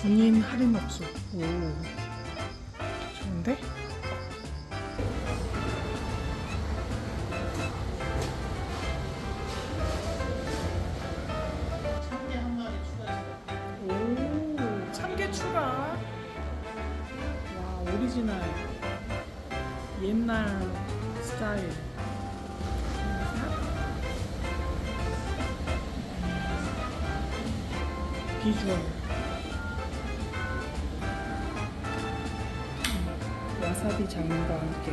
오, 군인 할인. 오, 좋은데? 오, 참깨 추가. 와, 오리지널. 옛날 스타일. 비주얼. 와사비 장과 함께.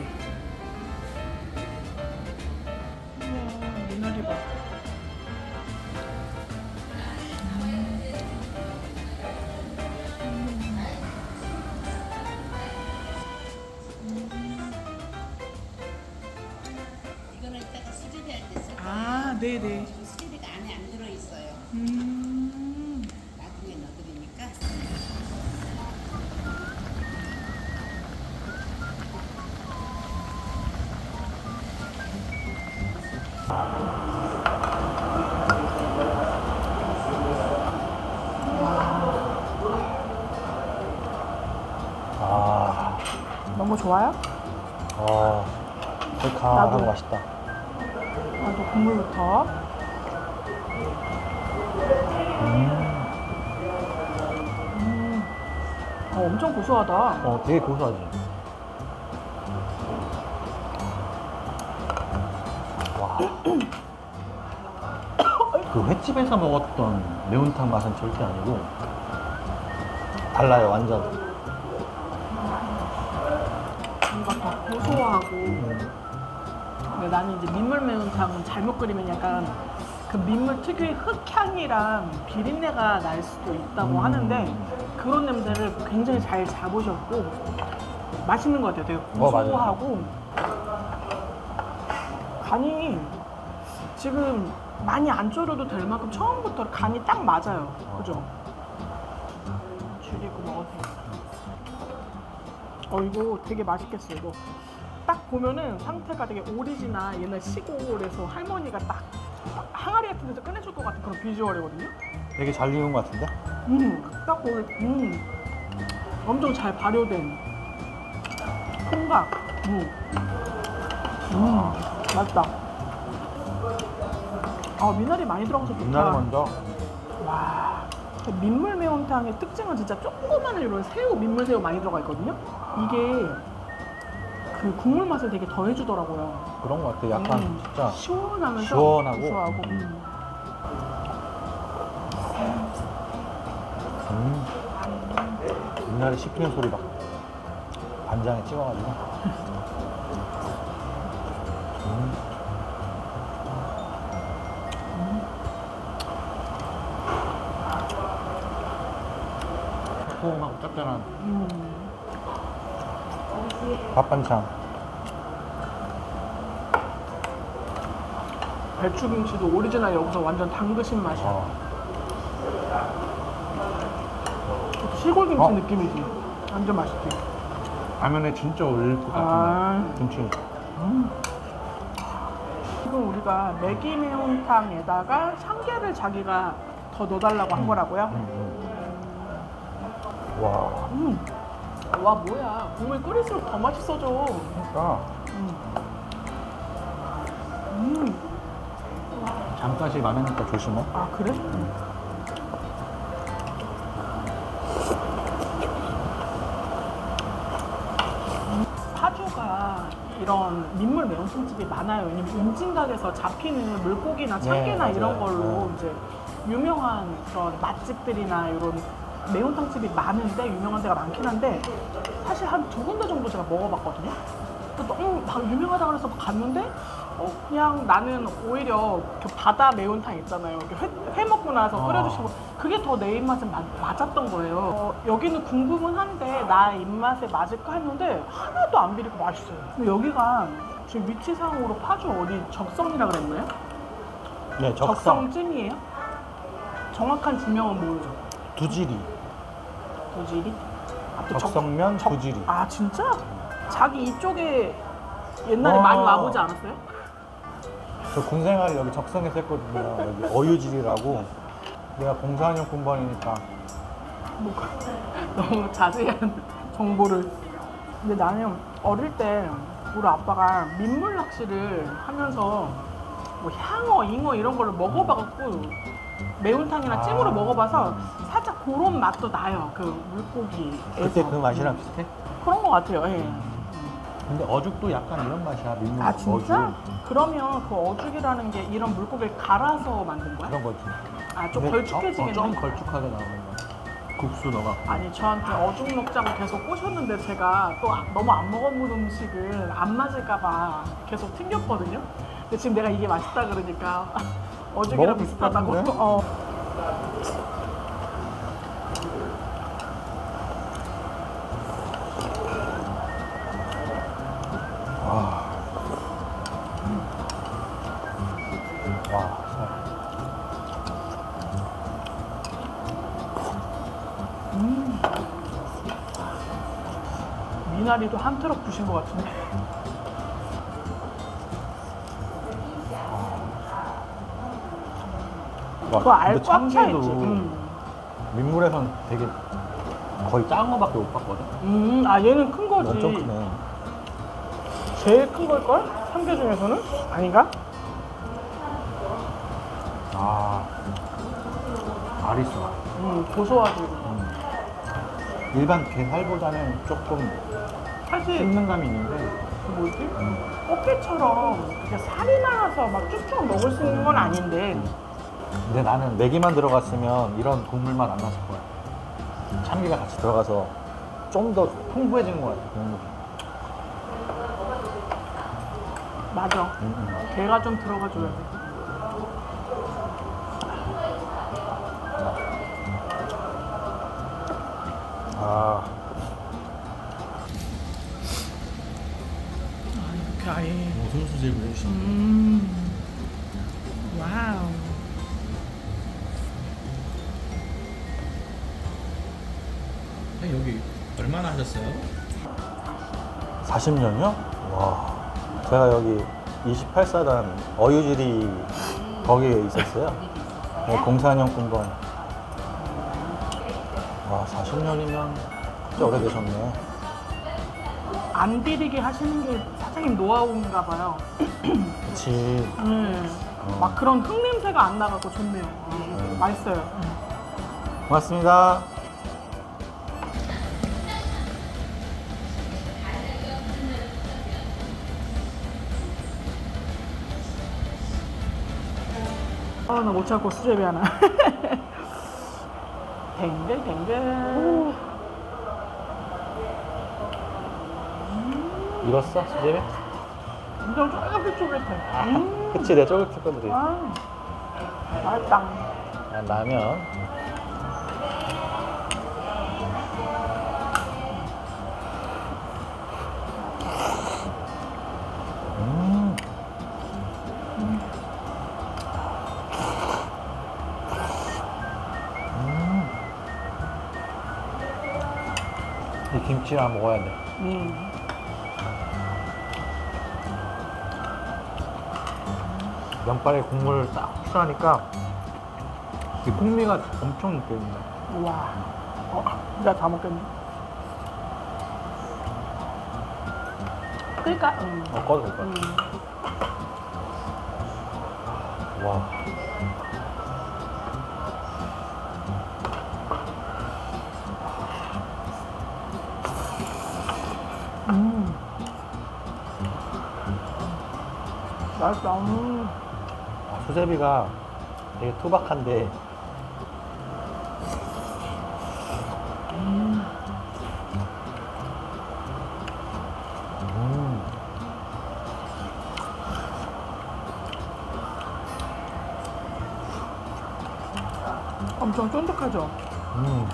우와, 미나리 봐. 아, 네네. 좋아요? 아, 나도. 맛있다. 나도 국물부터. 음. 어, 엄청 고소하다. 어, 되게 고소하지. 와. 그 횟집에서 먹었던 매운탕 맛은 절대 아니고 달라요, 완전. 고소하고. 근데 나는 이제 민물 매운탕은 잘못 끓이면 약간 그 민물 특유의 흙향이랑 비린내가 날 수도 있다고 음. 하는데 그런 냄새를 굉장히 잘 잡으셨고 맛있는 것 같아요. 되게 어, 맞아요. 고소하고 간이 지금 많이 안 졸여도 될 만큼 처음부터 간이 딱 맞아요. 그죠? 어 이거 되게 맛있겠어 이거. 딱 보면은 상태가 되게 오리지널 옛날 시골에서 할머니가 딱 항아리 같은 데서 꺼내줄 것 같은 그런 비주얼이거든요. 되게 잘 익은 것 같은데? 음, 딱 보면 음, 엄청 잘 발효된 통각. 음, 음, 맛있다. 아 미나리 많이 들어가서 좋다. 옛날에 먼저 와, 그 민물 매운탕의 특징은 진짜 조그마한 이런 새우, 민물 새우 많이 들어가 있거든요. 이게 그 국물 맛을 되게 더해주더라고요. 그런 것 같아. 약간 음, 진짜 시원하면서 시원하고. 고소하고. 음. 음. 음. 옛날에 씹히는 소리 막 간장에 찍어가지고. 음. 짭짤한 음. 밥 반찬. 배추김치도 오리지널 여기서 완전 담그신 맛이야. 어. 시골 김치 어? 느낌이지. 완전 맛있지. 라면에 진짜 어울릴 것 같은데. 아. 김치. 지금 우리가 매기 매운탕에다가 참깨를 자기가 더 넣어달라고 한 거라고요. 음, 음. 와, 음. 와 뭐야 국물 끓일수록 더 맛있어져. 그러니까 음. 음. 잠깐씩 많으니까 조심해. 아 그래? 파주가 이런 민물 매운탕집이 많아요. 왜냐면 임진각에서 잡히는 물고기나 참깨나 네, 이런 맞아요. 걸로 네. 이제 유명한 그런 맛집들이나 이런 매운탕 집이 많은데 유명한 데가 많긴 한데 사실 한 두 군데 정도 제가 먹어봤거든요. 근데 너무 막 유명하다 그래서 갔는데 어, 그냥 나는 오히려 그 바다 매운탕 있잖아요. 회, 회 먹고 나서 아. 끓여주시고 그게 더 내 입맛에 맞, 맞았던 거예요. 어, 여기는 궁금은 한데 나 입맛에 맞을까 했는데 하나도 안 비리고 맛있어요. 근데 여기가 지금 위치상으로 파주 어디 적성이라 그랬나요? 네, 적성. 적성 찜이에요? 정확한 지명은 뭐죠? 두지리. 도지리? 아, 또 적- 적성면 적- 두지리. 아 진짜? 자기 이쪽에 옛날에 어. 많이 와보지 않았어요? 저 군생활 여기 적성에서 했거든요. 여기 어유지리라고. 내가 공사한용 군번이니까 뭐, 너무 자세한 정보를. 근데 나는 어릴 때 우리 아빠가 민물 낚시를 하면서 뭐 향어, 잉어 이런 거를 먹어봐갖고 매운탕이나 아. 찜으로 먹어봐서 살짝 그런 맛도 나요. 그 물고기에서. 그때 그 맛이랑 비슷해? 그런 것 같아요. 예. 근데 어죽도 약간 이런 맛이야. 민물 아 진짜? 어죽. 그러면 그 어죽이라는 게 이런 물고기를 갈아서 만든 거야? 그런 거지. 아 좀 근데 걸쭉해지겠네. 어, 좀 걸쭉하게 나오는 거. 국수 넣어. 아니 저한테 어죽 먹자고 계속 꼬셨는데 제가 또 아- 너무 안 먹어본 음식을 안 맞을까봐 계속 튕겼거든요. 근데 지금 내가 이게 맛있다 그러니까 어죽이랑 비슷하다고. 어. 와, 살. 미나리도 한 트럭 부신 것 같은데. 와, 그거 알 근데 꽉 차있지. 참게도 음. 민물에선 되게 거의 작은 거밖에 못 봤거든. 음, 아 얘는 큰 거지. 엄청 크네. 제일 큰 걸걸? 삼계 중에서는? 아닌가? 아, 알이 있어. 음, 고소하지. 음. 일반 게살보다는 조금 사실 씹는 감이 있는데 그 뭐지? 음. 꽃게처럼 그렇게 살이 많아서 막 쭉쭉 먹을 수 있는 건 아닌데 근데 나는 메기만 들어갔으면 이런 국물만 안 났을 거야. 참기가 같이 들어가서 좀 더 풍부해지는 것 같아, 국물이. 맞아. 음, 음. 게가 좀 들어가줘야 돼. 아, 이렇게 아예. 소수제를 해주신 음. 와우. 여기 얼마나 하셨어요? 40년이요? 와. 제가 여기 28사단 어유지리 거기에 있었어요. 네, 공사년 군번. 와, 40년이면 진짜 오래 되셨네. 안 비리게 하시는 게 사장님 노하우인가 봐요. 그치. 음. 어. 막 그런 흙냄새가 안 나가고 좋네요. 음, 맛있어요. 고맙습니다. 아, 나 못 참고 수제비 하나. 댕글댕글. 익었어? 수제비? 엄청 쫄깃쫄깃해. 아, 음. 그치, 내 쫄깃쫄깃들이. 아, 맛있다. 아, 라면. 김치랑 먹어야 돼. 음. 면발에 국물 딱 흡수하니까 이 풍미가 엄청 느껴진다. 우와. 어, 진짜 다 먹겠네. 그러니까, 음. 어, 꺼도 될것 음. 같아. 와. 맛있다. 음. 아, 수제비가 되게 투박한데 음. 엄청 쫀득하죠? 음,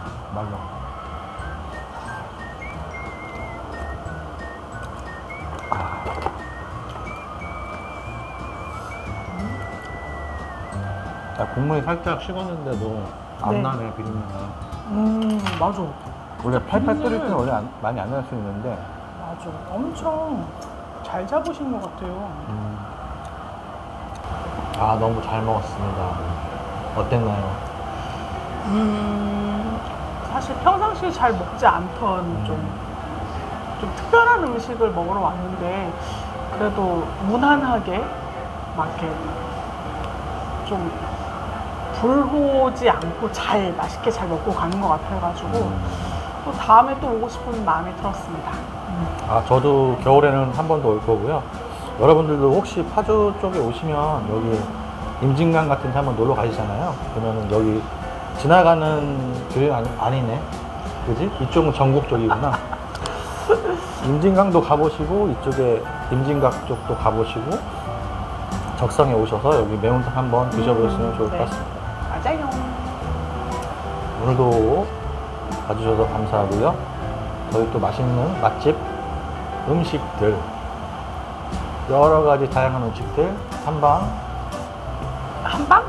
국물이 살짝 식었는데도 안 네. 나네 비린내가. 음, 맞아. 원래 팔팔 끓일 때는 원래 안- 많이 안 날 수 있는데 맞아. 엄청 잘 잡으신 것 같아요. 음. 아 너무 잘 먹었습니다. 어땠나요? 음, 사실 평상시에 잘 먹지 않던 좀, 좀 특별한 음식을 먹으러 왔는데 그래도 무난하게 막 이렇게 좀 불호지 않고 잘 맛있게 잘 먹고 가는 것 같아가지고 또 다음에 또 오고 싶은 마음이 들었습니다. 아, 저도 겨울에는 한 번 더 올 거고요. 여러분들도 혹시 파주 쪽에 오시면 여기 임진강 같은 데 한번 놀러 가시잖아요. 그러면 여기 지나가는 길이 아니, 아니네. 그지? 이쪽은 전국 쪽이구나. 임진강도 가보시고 이쪽에 임진강 쪽도 가보시고 적성에 오셔서 여기 매운탕 한번 드셔보시면 좋을 것 네. 같습니다. 맞아요. 오늘도 봐주셔서 감사하고요. 저희 또 맛있는 맛집 음식들 여러 가지 다양한 음식들 한방 한방?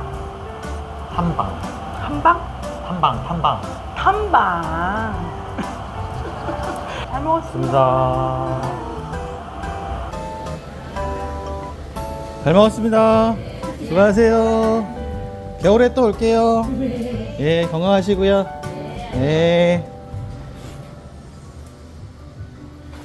한방 한방? 한방 한방 탐방. 잘 먹었습니다. 좋습니다. 잘 먹었습니다. 수고하세요. 겨울에 또 올게요. 예, 건강하시고요. 예.